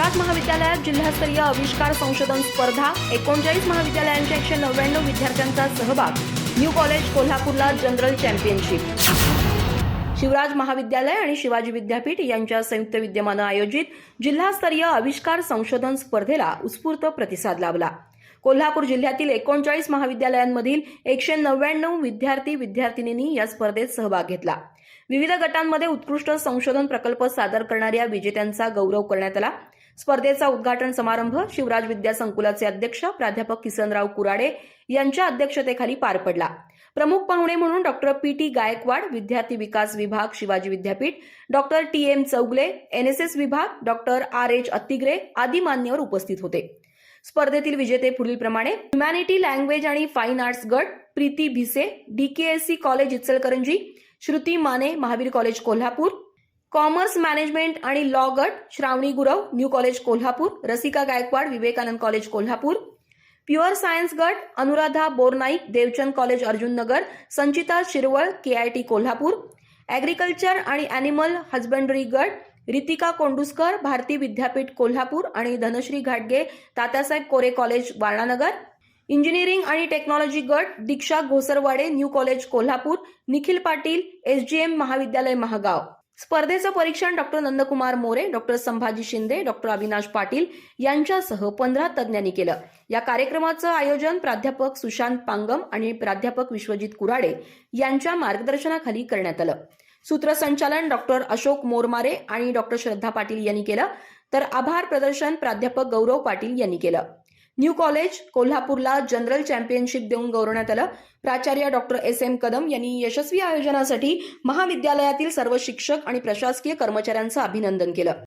गुजरात महाविद्यालयात जिल्हास्तरीय आविष्कार संशोधन स्पर्धा एकोणचाळीस महाविद्यालयांच्या एकशे नव्याण्णव विद्यार्थ्यांचा सहभाग न्यू कॉलेज कोल्हापूरला जनरल चॅम्पियनशिप. शिवराज महाविद्यालय आणि शिवाजी विद्यापीठ यांच्या संयुक्त विद्यमानं आयोजित जिल्हास्तरीय आविष्कार संशोधन स्पर्धेला उत्स्फूर्त प्रतिसाद लाभला. कोल्हापूर जिल्ह्यातील एकोणचाळीस महाविद्यालयांमधील एकशे नव्याण्णव विद्यार्थी विद्यार्थिनींनी या स्पर्धेत सहभाग घेतला. विविध गटांमध्ये उत्कृष्ट संशोधन प्रकल्प सादर करणाऱ्या विजेत्यांचा गौरव करण्यात आला. स्पर्धेचा उद्घाटन समारंभ शिवराज विद्या संकुलाचे अध्यक्ष प्राध्यापक किसनराव कुराडे यांच्या अध्यक्षतेखाली पार पडला. प्रमुख पाहुणे म्हणून डॉक्टर पी टी गायकवाड विद्यार्थी विकास विभाग Shivaji Vidyapeeth doctor T M Chougule NSS विभाग डॉक्टर आर एच अत्तिग्रे आदी मान्यवर उपस्थित होते. स्पर्धेतील विजेते पुढीलप्रमाणे ह्युमॅनिटी लँग्वेज आणि फाईन आर्ट्स गट Preeti Bhise DKSC college Ichalkaranji Shruti Mane Mahavir college Kolhapur commerce management आणि लॉ गट Shravani Gurav new college Kolhapur Rasika Gaikwad Vivekanand college Kolhapur. Pure science गट Anuradha Bornaik Devchand college Arjun Nagar Sanchita Shirwal KIT Kolhapur. Agriculture आणि animal husbandry गट रितिका कोंडुस्कर भारती विद्यापीठ कोल्हापूर आणि धनश्री घाटगे Tatyasaheb Kore college Walanagar. Engineering आणि technology गट Diksha Ghosarwade new college Kolhapur Nikhil Patil SGM महाविद्यालय महागाव. स्पर्धेचं परीक्षण doctor Nandkumar More doctor Sambhaji Shinde doctor Avinash Patil यांच्यासह पंधरा तज्ज्ञांनी केलं. या कार्यक्रमाचं आयोजन प्राध्यापक सुशांत पांगम आणि प्राध्यापक विश्वजित कुराडे यांच्या मार्गदर्शनाखाली करण्यात आलं. सूत्रसंचालन डॉक्टर अशोक मोरमारे आणि डॉक्टर श्रद्धा पाटील यांनी केलं. तर आभार प्रदर्शन प्राध्यापक गौरव पाटील यांनी केलं. न्यू कॉलेज कोल्हापूरला जनरल चॅम्पियनशिप देऊन गौरवण्यात आलं. प्राचार्य डॉक्टर एस एम कदम यांनी यशस्वी आयोजनासाठी महाविद्यालयातील सर्व शिक्षक आणि प्रशासकीय कर्मचाऱ्यांचं अभिनंदन केलं.